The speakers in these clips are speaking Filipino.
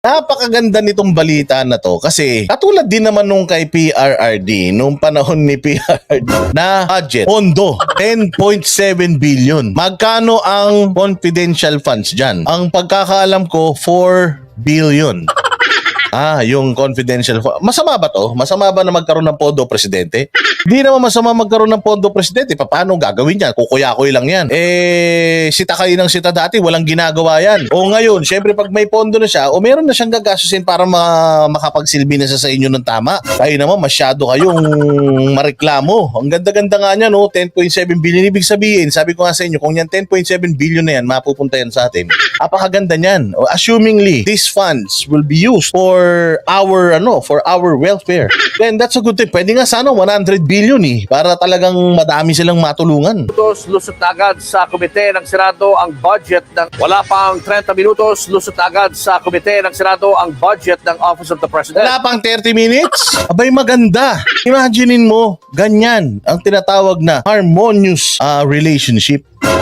Napakaganda nitong balita na to kasi katulad din naman nung kay PRRD nung panahon ni PRRD na budget, pondo, 10.7 billion. Magkano ang confidential funds dyan? Ang pagkakaalam ko, 4 billion. Ah, yung confidential Masama ba to? Masama ba na magkaroon ng pondo presidente? Hindi naman masama magkaroon ng pondo presidente. Pa- Paano gagawin yan? Kukuya-kuy lang yan. Eh, sita kayo ng sita dati, walang ginagawa yan. O ngayon, syempre pag may pondo na siya, o meron na siyang gagastusin para ma- makapagsilbi na siya sa inyo ng tama. Kayo naman, masyado kayong mareklamo. Ang ganda-ganda nga niya, no? 10.7 billion. Ibig sabihin, sabi ko nga sa inyo, kung yan 10.7 billion na yan, mapupunta yan sa atin. Apakaganda niyan. Assumingly, these funds will be used for our ano, for our welfare. Then that's a good thing. Pwede nga sana 100 billion eh para talagang madami silang matulungan. minutos, lusot na agad sa komite ng Senado ang budget ng wala pang 30 minutos, lusot na agad sa komite ng Senado ang budget ng Office of the President. Wala pang 30 minutes? Abay maganda. Imaginein mo, ganyan ang tinatawag na harmonious ah, relationship.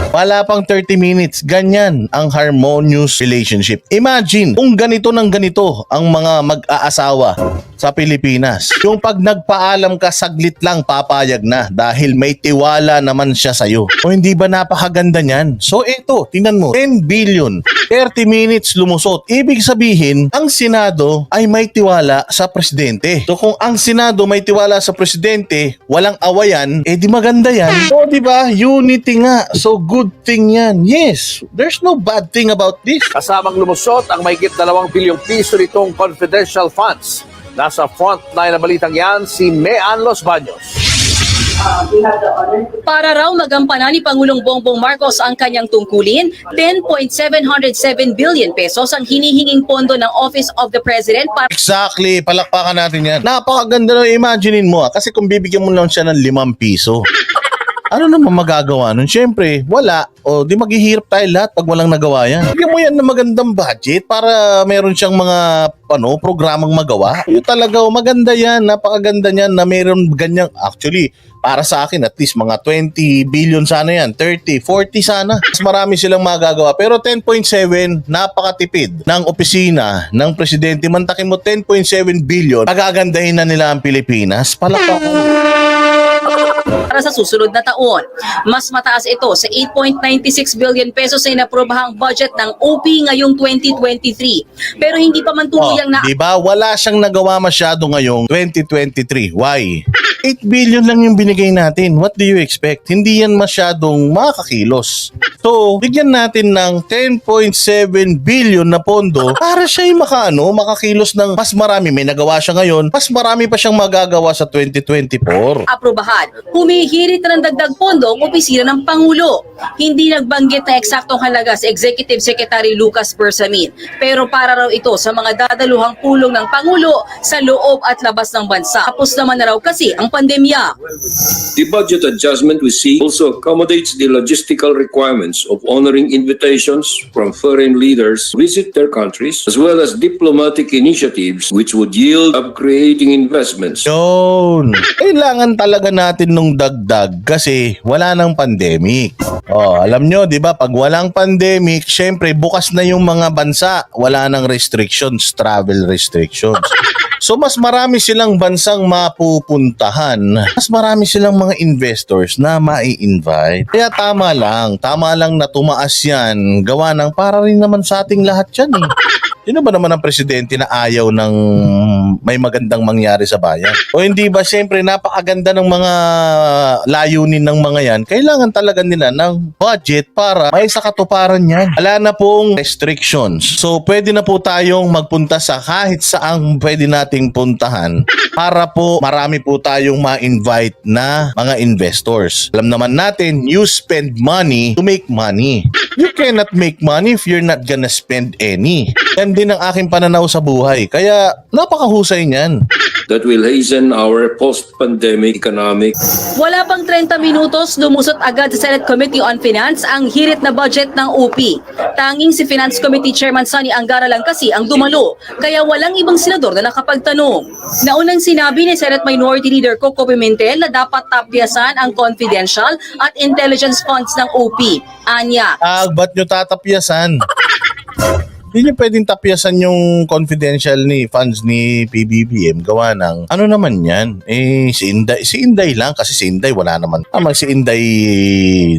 Wala pang 30 minutes, ganyan ang harmonious relationship. Imagine kung ganito ng ganito ang mga mag-aasawa sa Pilipinas. Yung pag nagpaalam ka saglit lang papayag na dahil may tiwala naman siya sa'yo. O hindi ba napakaganda niyan? So eto, tingnan mo, 10 billion, 30 minutes lumusot. Ibig sabihin, ang Senado ay may tiwala sa Presidente. So kung ang Senado may tiwala sa Presidente, walang awayan, eh di maganda yan. So di ba, unity nga. So good thing yan. Yes, there's no bad thing about this. Kasamang lumusot ang mahigit 2 bilyong piso nitong confidential funds. Nasa frontline na balitang yan si Mean Los Baños. Para raw magampanan ni Pangulong Bongbong Marcos ang kanyang tungkulin, 10.707 billion pesos ang hinihinging pondo ng Office of the President para Exactly, palakpakan natin yan. Napakaganda na imaginein mo ah, kasi kung bibigyan mo lang siya ng limang piso, ano naman magagawa nun? Siyempre, wala. O di maghihirap tayo lahat pag walang nagawa yan. Bigyan mo yan ng magandang budget para meron siyang mga ano, programang magawa. Yung talaga, oh, maganda yan. Napakaganda niyan na meron ganyang, actually, para sa akin, at least mga 20 billion sana yan. 30, 40 sana. Mas marami silang magagawa. Pero 10.7, napakatipid ng opisina ng presidente. Mantakin mo 10.7 billion, pagagandahin na nila ang Pilipinas. Palakpakan. Para sa susunod na taon. Mas mataas ito sa 8.96 billion pesos na inaprobahang budget ng OP ngayong 2023. Pero hindi pa man tuluyang na Oh, di ba? Wala siyang nagawa masyado ngayong 2023. Why? 8 billion lang yung binigay natin. What do you expect? Hindi yan masyadong makakakilos. So, bigyan natin ng 10.7 billion na pondo para siya yung makaano, makakilos ng mas marami. May nagawa siya ngayon, mas marami pa siyang magagawa sa 2024. aprobahan. Humihirit na ng dagdag pondo ang opisina ng Pangulo. Hindi nagbanggit na eksaktong halaga sa Executive Secretary Lucas Bersamin. Pero para raw ito sa mga dadaluhang pulong ng Pangulo sa loob at labas ng bansa. Tapos naman na raw kasi ang pandemya. The budget adjustment we see also accommodates the logistical requirements of honoring invitations from foreign leaders to visit their countries, as well as diplomatic initiatives which would yield up creating investments. Yun. Kailangan talaga natin nung dagdag kasi wala nang pandemic. Oh, alam nyo, 'di ba? Pag walang pandemic, syempre bukas na yung mga bansa, wala nang restrictions, travel restrictions. So mas marami silang bansang mapupuntahan. Mas marami silang mga investors na mai-invite. Kaya tama lang, tama lang na tumaas yan. Gawa ng para rin naman sa ating lahat yan eh. Sino ba naman ang presidente na ayaw ng may magandang mangyari sa bayan? O hindi ba siyempre napakaganda ng mga layunin ng mga yan? Kailangan talaga nila ng budget para may sa katuparan yan. Wala na pong restrictions. So pwede na po tayong magpunta sa kahit saang pwede nating puntahan para po marami po tayong ma-invite na mga investors. Alam naman natin, you spend money to make money. You cannot make money if you're not gonna spend any. Yan din ang aking pananaw sa buhay. Kaya napakahusay niyan. That will hasten our post-pandemic economic Wala pang 30 minutos, lumusot agad sa Senate Committee on Finance ang hirit na budget ng UP. Tanging si Finance Committee Chairman Sonny Angara lang kasi ang dumalo, kaya walang ibang senador na nakapagtanong. Naunang sinabi ni Senate Minority Leader Coco Pimentel na dapat tapyasan ang confidential at intelligence funds ng UP. Anya, Ah, ba't nyo tatapyasan? Hindi niyo pwedeng tapyasan yung confidential ni funds ni PBBM gawa ng ano naman yan? Eh, si Inday, si Inday lang kasi si Inday wala naman. Tama si Inday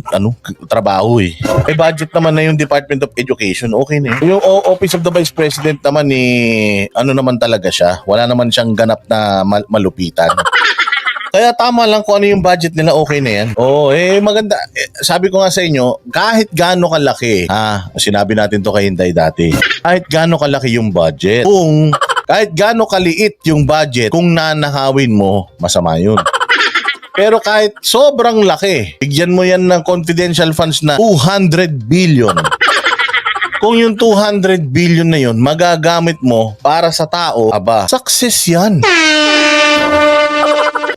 ano, trabaho eh. Eh budget naman na yung Department of Education, okay na yun. Yung Office of the Vice President naman eh, ano naman talaga siya. Wala naman siyang ganap na mal- malupitan. Kaya tama lang kung ano yung budget nila, okay na yan. Oo, eh maganda. Eh, sabi ko nga sa inyo, kahit gaano kalaki, ha, sinabi natin to kay Hinday dati, kahit gaano kalaki yung budget, kung kahit gaano kaliit yung budget, kung nanahawin mo, masama yun. Pero kahit sobrang laki, bigyan mo yan ng confidential funds na 200 billion. Kung yung 200 billion na yun, magagamit mo para sa tao, aba, success yan.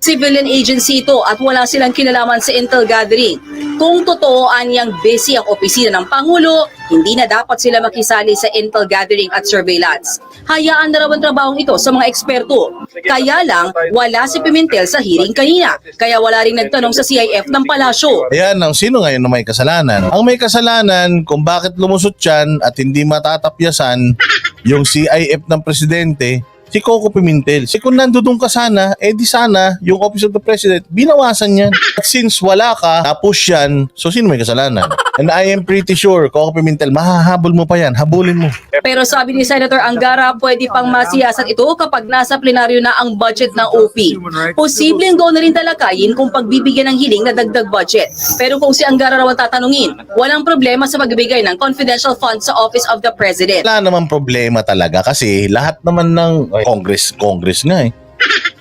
Civilian agency ito at wala silang kinalaman sa intel gathering. Kung totoo anyang busy ang opisina ng Pangulo, hindi na dapat sila makisali sa intel gathering at surveillance. Hayaan na raw ang trabahong ito sa mga eksperto. Kaya lang, wala si Pimentel sa hearing kanina. Kaya wala rin nagtanong sa CIF ng palasyo. Ayan ang sino ngayon na may kasalanan. Ang may kasalanan kung bakit lumusot yan at hindi matatapyasan yung CIF ng presidente, si Coco Pimentel. Si kung nandun ka sana, eh di sana yung Office of the President, binawasan yan. At since wala ka, tapos yan, so sino may kasalanan? And I am pretty sure, Coco Pimentel, mahahabol mo pa yan, habulin mo. Pero sabi ni Senator Angara, pwede pang masiyasat ito kapag nasa plenaryo na ang budget ng OP. Posibleng doon na rin talakayin kung pagbibigyan ng hiling na dagdag budget. Pero kung si Angara raw ang tatanungin, walang problema sa magbibigay ng confidential funds sa Office of the President. Wala naman problema talaga kasi lahat naman ng ay, Congress, Congress nga eh.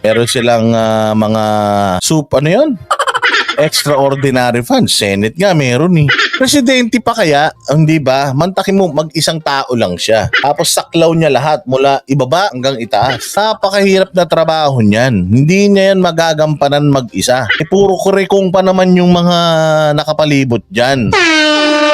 Meron silang ah, mga soup, ano yun? Extraordinary funds. Senate nga meron eh. Presidente pa kaya, hindi ba? Mantakin mo, mag-isang tao lang siya. Tapos saklaw niya lahat mula ibaba hanggang itaas. Napakahirap na trabaho niyan. Hindi niya yan magagampanan mag-isa. Eh, puro kurikong pa naman yung mga nakapalibot dyan.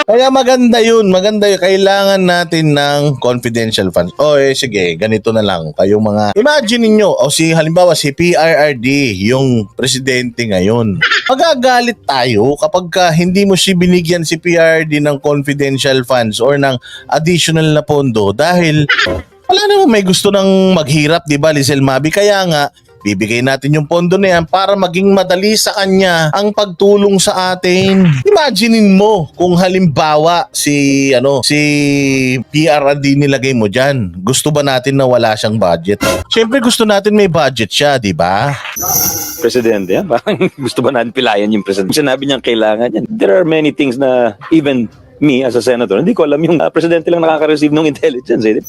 Kaya maganda yun, maganda yun. Kailangan natin ng confidential funds. O eh, sige, ganito na lang. Kayong mga, imagine niyo o si, halimbawa si PRRD, yung presidente ngayon. Magagalit tayo kapag ka hindi mo siya binigyan si PRRD ng confidential funds or ng additional na pondo dahil wala naman may gusto ng maghirap, di ba, Lizel Mabi? Kaya nga, bibigay natin yung pondo na yan para maging madali sa kanya ang pagtulong sa atin. Imaginein mo kung halimbawa si ano si PRD nilagay mo diyan. Gusto ba natin na wala siyang budget? Siyempre gusto natin may budget siya, di ba? presidente yan. Parang gusto ba natin pilayan yung presidente? Sinabi niyang kailangan yan. There are many things na even me as a senator, hindi ko alam yung uh, presidente lang nakaka-receive ng intelligence. Eh.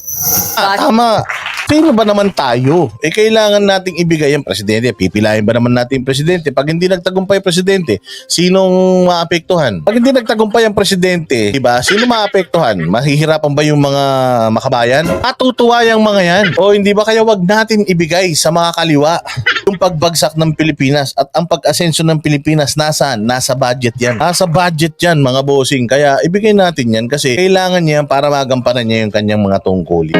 Ah, tama. Sino ba naman tayo? Eh, kailangan nating ibigay ang presidente. Pipilayan ba naman natin presidente? Pag hindi nagtagumpay ang presidente, sinong maapektuhan? Pag hindi nagtagumpay ang presidente, di ba? Sino maapektuhan? Mahihirapan ba yung mga makabayan? Matutuwa yung mga yan. O hindi ba kaya wag natin ibigay sa mga kaliwa yung pagbagsak ng Pilipinas at ang pag-asenso ng Pilipinas nasaan? Nasa budget yan. Nasa budget yan mga bossing. Kaya ibigay natin yan kasi kailangan niya para magampanan niya yung kanyang mga tungkulin.